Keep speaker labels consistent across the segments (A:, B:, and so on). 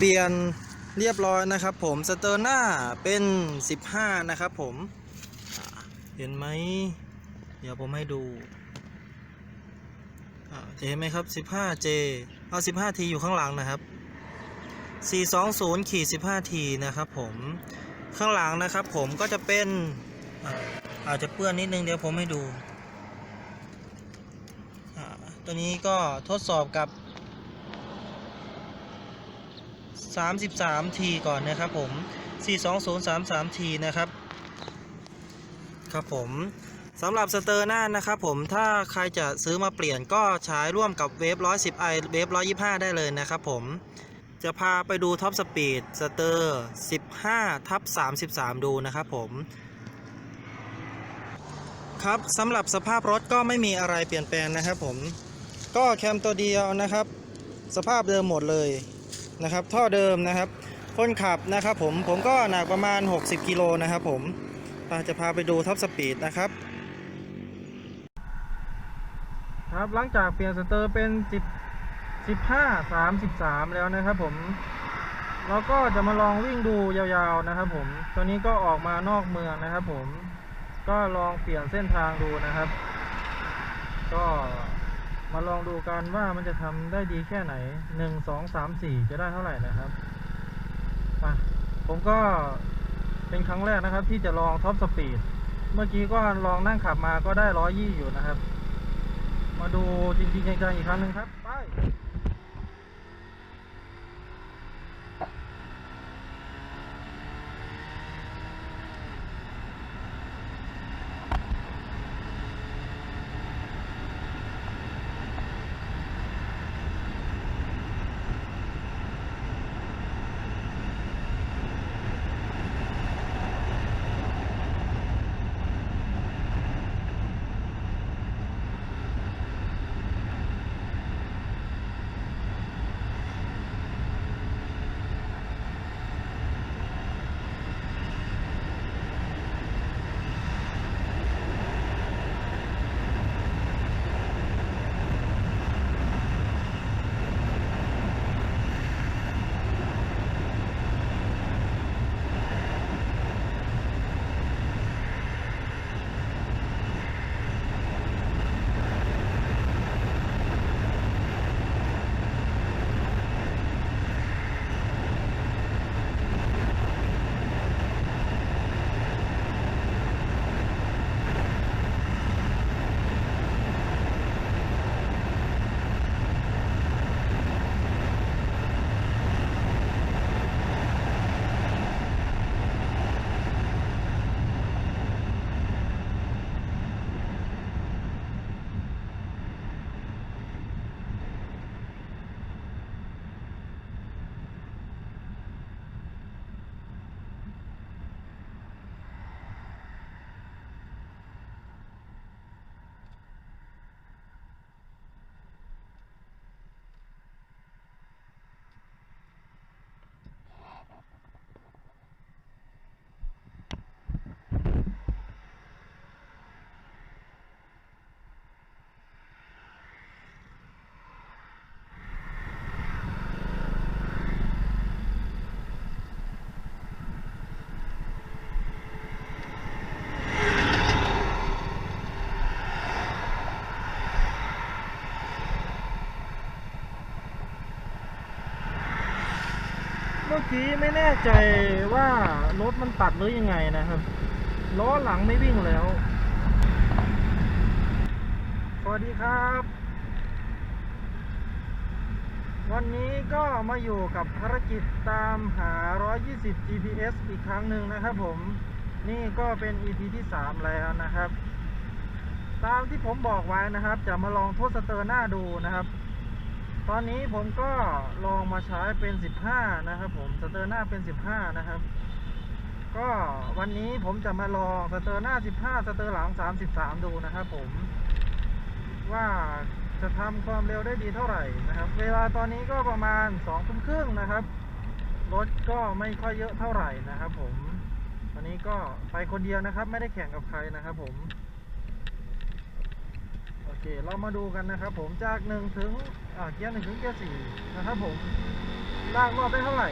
A: เปลี่ยนเรียบร้อยนะครับผมสเตอร์หน้าเป็น 15 นะครับผมเห็นไหม เดี๋ยวผมให้ดูจะเห็นไหมครับ 15J เอา 15T อยู่ข้างหลังนะครับ 420ขีด 15T นะครับผมข้างหลังนะครับผมก็จะเป็นอาอาจจะเปื้อนนิดนึงเดี๋ยวผมให้ดูตัวนี้ก็ทดสอบกับ 33 ทีก่อนนะครับผม 42033 ทีนะครับครับผมสำหรับสเตอร์หน้านะครับผมถ้าใครจะซื้อมาเปลี่ยนก็ใช้ร่วมกับเวฟ 110 i เวฟ 125 ได้เลยนะครับผมจะพาไปดูท็อปสปีดสเตอร์ 15 ทับ 33 ดูนะครับผม ครับสำหรับสภาพรถก็ไม่มีอะไรเปลี่ยนแปลงนะครับผม ก็แคมตัวเดียวนะครับ สภาพเดิมหมดเลย นะครับ ท่อเดิมนะครับ คนขับนะครับผมผมก็หนักประมาณ 60 กิโลนะครับผมจะพาไปดูท็อปสปีดนะครับ ครับหลังจากเปลี่ยนสเตอร์เป็น 10 15 33 แล้วนะครับผมเราก็จะมาลองวิ่งดูยาวๆนะครับผม ตอนนี้ก็ออกมานอกเมืองนะครับผม ก็ลองเปลี่ยนเส้นทางดูนะครับ ก็ มาลองดูกันว่ามันจะทำได้ดีแค่ไหนหนึ่งสองสามสี่จะได้เท่าไหร่นะครับมาผมก็เป็นครั้งแรกนะครับ ที่จะลองท็อปสปีดเมื่อกี้ก็ลองนั่งขับมาก็ได้ร้อยยี่อยู่นะครับ มาดูจริงๆจังๆอีกครั้งหนึ่งครับ ไป เมื่อกี้ไม่แน่ใจว่ารถมันตัดหรือยังไงนะครับ ล้อหลังไม่วิ่งแล้ว สวัสดีครับ วันนี้ก็มาอยู่กับภารกิจตามหา 120 GPS อีกครั้งหนึ่งนะครับผม นี่ก็เป็น EP ที่ 3 แล้วนะครับ ตามที่ผมบอกไว้นะครับ จะมาลองทดสเตอร์หน้าดูนะครับ ตอนนี้ผมก็ลองมาใช้เป็น 15 นะครับผมสเตอร์หน้าเป็น 15 นะครับ ก็วันนี้ผมจะมาลองสเตอร์หน้า 15 สเตอร์หลัง 33 ดูนะครับผม ว่าจะทำความเร็วได้ดีเท่าไหร่นะครับ เวลาตอนนี้ก็ประมาณ2ทุ่มครึ่งนะครับ รถก็ไม่ค่อยเยอะเท่าไหร่นะครับผมตอนนี้ก็ไปคนเดียวนะครับ ไม่ได้แข่งกับใครนะครับผม เคเรามาดูกันนะครับผมจากหนึ่งถึงเกียร์หนึ่งถึงเกียร์สี่นะครับผมลากรอบได้เท่าไหร่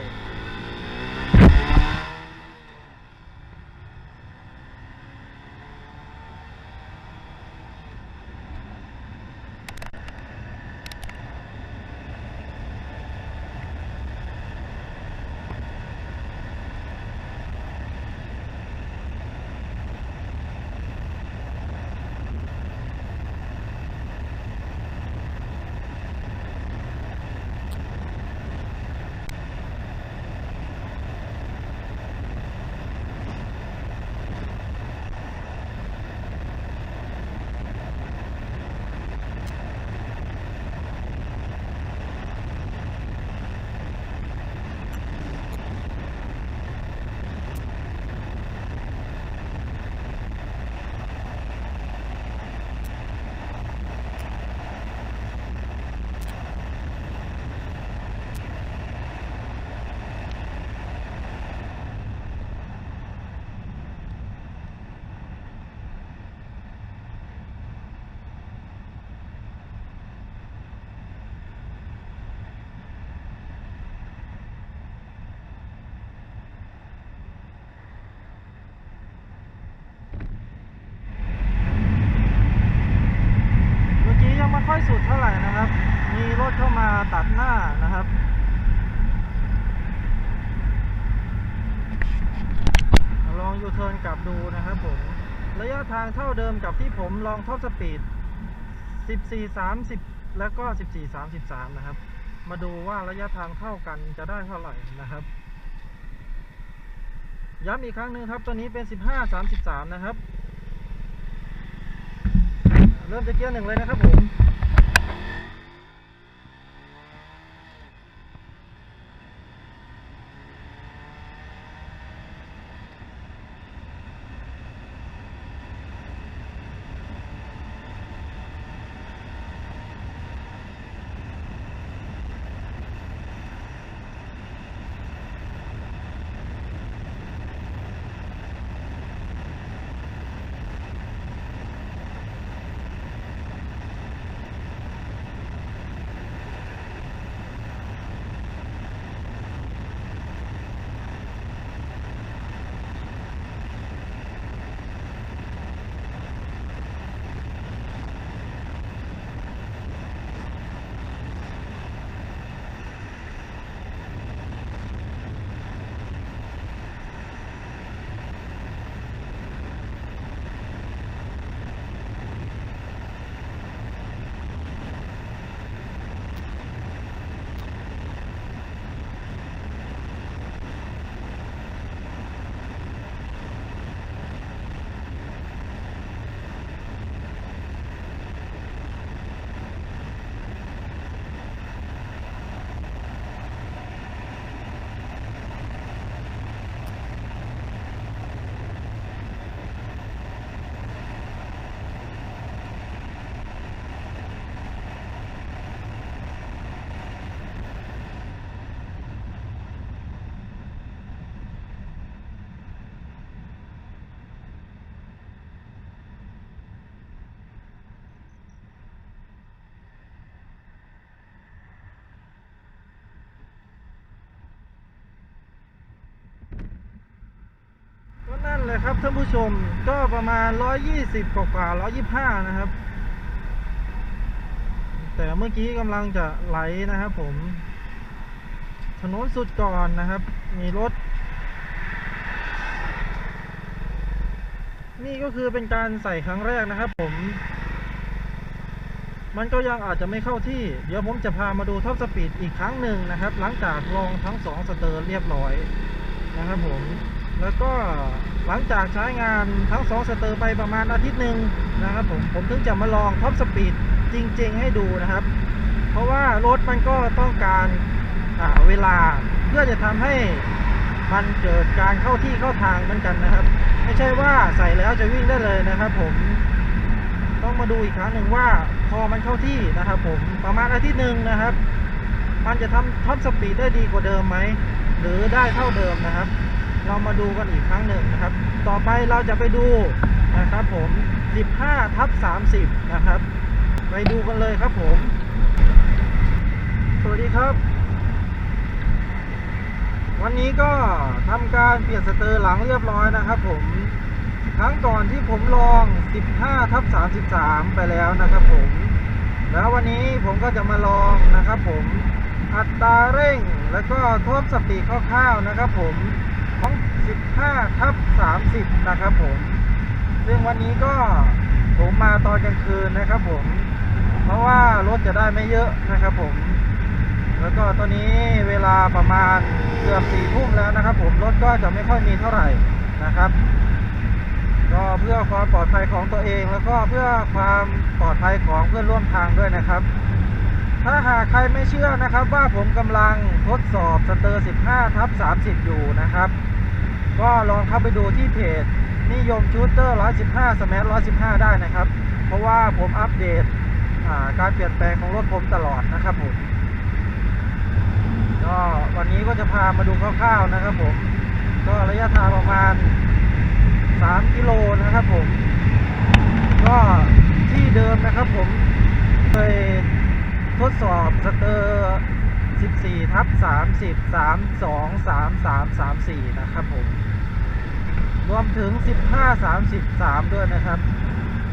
A: เมื่อกี้ยังไม่ค่อยสุดเท่าไหร่นะครับ มีรถเข้ามาตัดหน้านะครับ ลองยูเทิร์นกลับดูนะครับผม ระยะ ทางเท่าเดิมกับที่ผมลองท็อปสปีด 14 30 แล้วก็ 14 33 นะครับ มาดูว่าระยะทางเท่ากันจะได้เท่าไหร่นะครับ ย้ำอีกครั้งหนึ่งครับ ตัวนี้เป็น 15 33 นะครับ เริ่มจะเกียร์หนึ่งเลยนะครับผม นั่นเลยครับท่านผู้ชมก็ประมาณ 120กว่ากว่า125 นะครับ แต่เมื่อกี้กำลังจะไหลนะครับผมถนนสุดก่อนนะครับ มีรถ นี่ก็คือเป็นการใส่ครั้งแรกนะครับผม มันก็ยังอาจจะไม่เข้าที่ เดี๋ยวผมจะพามาดูท็อปสปีดอีกครั้งหนึ่งนะครับ หลังจากลองทั้งสองสเตอร์เรียบร้อยนะครับผม แล้วก็ หลังจากใช้งานทั้งสองสเตอร์ไปประมาณอาทิตย์หนึ่งนะครับผมผมถึงจะมาลองท็อปสปีดจริง ๆ ให้ดูนะครับ เพราะว่ารถมันก็ต้องการาเวลาเพื่อจะทำให้มันเกิดการเข้าที่เข้าทางเหมือนกันนะครับ ไม่ใช่ว่าใส่แล้วจะวิ่งได้เลยนะครับ ผมต้องมาดูอีกครั้งหนึ่งว่าพอมันเข้าที่นะครับ ผมประมาณอาทิตย์หนึ่งนะครับ มันจะทำท็อปสปีดได้ดีกว่าเดิมไหมหรือได้เท่าเดิมนะครับ เรามาดูกันอีกครั้งหนึ่งนะครับ ต่อไปเราจะไปดูนะครับผม 15ทับ30 นะครับ ไปดูกันเลยครับผม สวัสดีครับ วันนี้ก็ทำการเปลี่ยนสเตอร์หลังเรียบร้อยนะครับผม ครั้งก่อนที่ผมลอง 15ทับ33 ไปแล้วนะครับผม แล้ววันนี้ผมก็จะมาลองนะครับผมอัตราเร่งแล้วก็ทบสปีดคร่าวๆนะครับผม ของ 15ทับ30 นะครับผม ซึ่งวันนี้ก็ผมมาตอนกลางคืนนะครับผม เพราะว่ารถจะได้ไม่เยอะนะครับผม แล้วก็ตอนนี้เวลาประมาณเกือบสี่ทุ่มแล้วนะครับผมรถก็จะไม่ค่อยมีเท่าไหร่นะครับ ก็เพื่อความปลอดภัยของตัวเองแล้วก็เพื่อความปลอดภัยของเพื่อนร่วมทางด้วยนะครับ ถ้าหากใครไม่เชื่อนะครับว่าผมกำลังทดสอบสเตอร์ 15 ทับ 30 อยู่นะครับ ก็ลองเข้าไปดูที่เพจนิยมชูเตอร์ 115 สมั115 ได้นะครับ เพราะว่าผมอัปเดตการเปลี่ยนแปลงของรถผมตลอดนะครับผมก็วันนี้ก็จะพามาดูคร่าวๆนะครับผม ก็ระยะทางประมาณ 3 กิโลนะครับผม ก็ที่เดิมนะครับผมเคย ทดสอบสเตอร์ 14 ทับ 30 32 33 34 นะครับผม รวมถึง 15 33 ด้วยนะครับ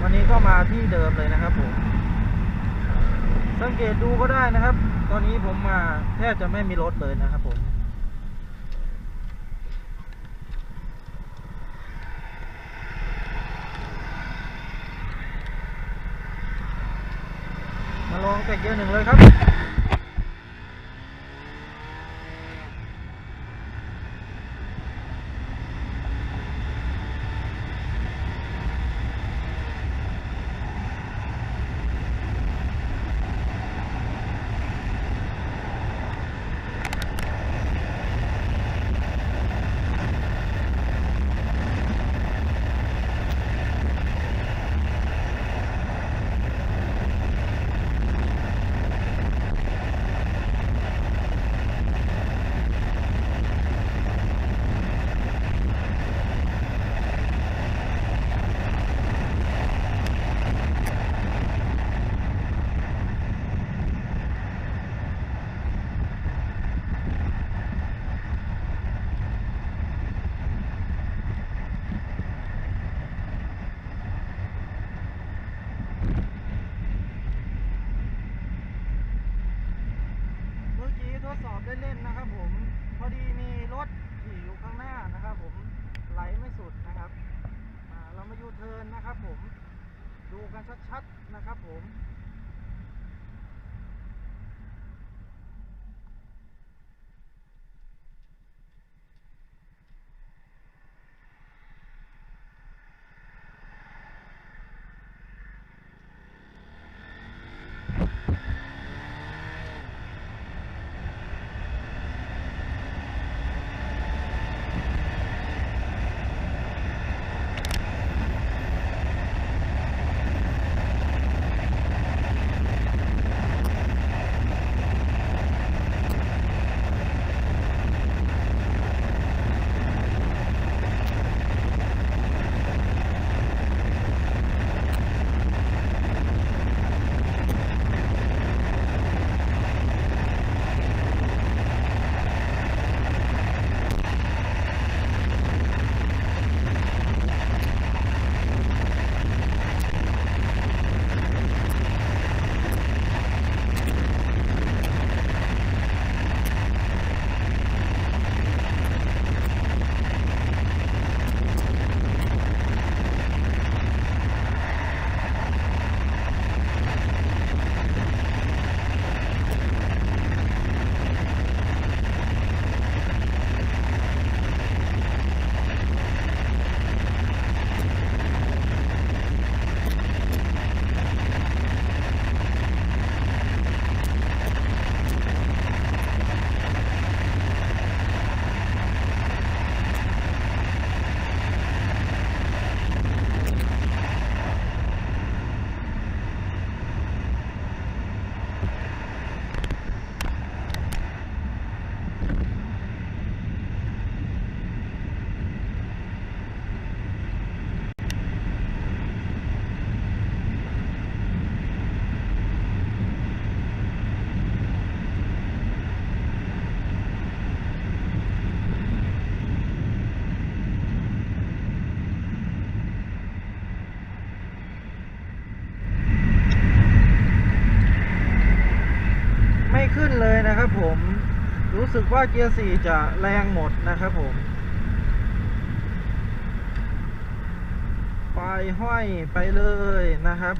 A: วันนี้ก็มาที่เดิมเลยนะครับผม สังเกตดูก็ได้นะครับ ตอนนี้ผมมาแทบจะไม่มีรถเลยนะครับผม มาลองแต่ เกียร์หนึ่งเลยครับ สึกว่าเกียร์สี่จะแรงหมดนะครับผมไปห้อยไปเลยนะครับ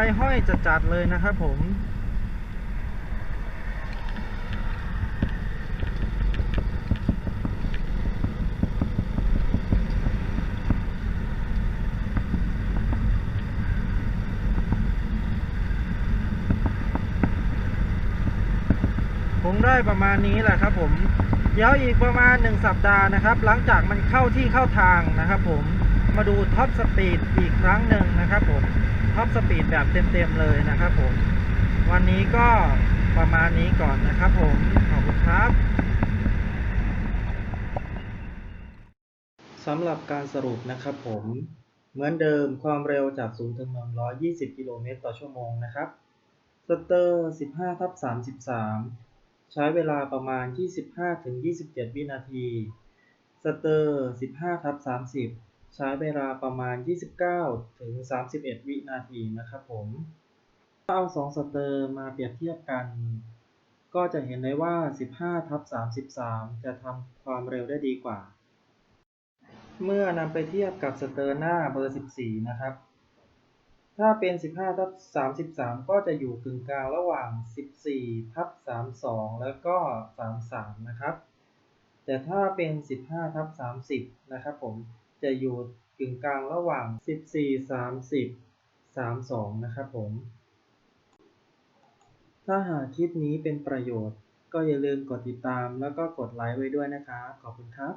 A: ายห้อยจัดๆเลยนะครับผมคงได้ประมาณนี้แหละครับผมเดี๋ยวอีกประมาณ 1 สัปดาห์นะครับ หลังจากมันเข้าที่เข้าทางนะครับผมมาดูท็อปสปีดอีกครั้งหนึ่งนะครับผม ท็อปสปีดแบบเต็มๆเลยนะครับผม วันนี้ก็ประมาณนี้ก่อนนะครับผม ขอบคุณครับสำหรับการสรุปนะครับผม เหมือนเดิมความเร็วจาก0ถึง120 กิโลเมตรต่อชั่วโมงนะครับสเตอร์ 15ทับ33 ใช้เวลาประมาณ 25ถึง27 วินาที สเตอร์ 15ทับ30 ใช้เวลาประมาณ 29 ถึง 31 วินาทีนะครับผม ถ้าเอา 2 สเตอร์มาเปรียบเทียบกัน ก็จะเห็นได้ว่า 15 ทับ 33 จะทำความเร็วได้ดีกว่า เมื่อนำไปเทียบกับสเตอร์หน้าเบอร์ 14 นะครับ ถ้าเป็น 15 ทับ 33 ก็จะอยู่กึ่งกลางระหว่าง 14 ทับ 32 แล้วก็ 33 นะครับ แต่ถ้าเป็น 15 ทับ 30 นะครับผม จะอยู่กึ่งกลางระหว่าง 14 30 32 นะครับผม ถ้าหากคลิปนี้เป็นประโยชน์ ก็อย่าลืมกดติดตามแล้วก็กดไลค์ไว้ด้วยนะครับ ขอบคุณครับ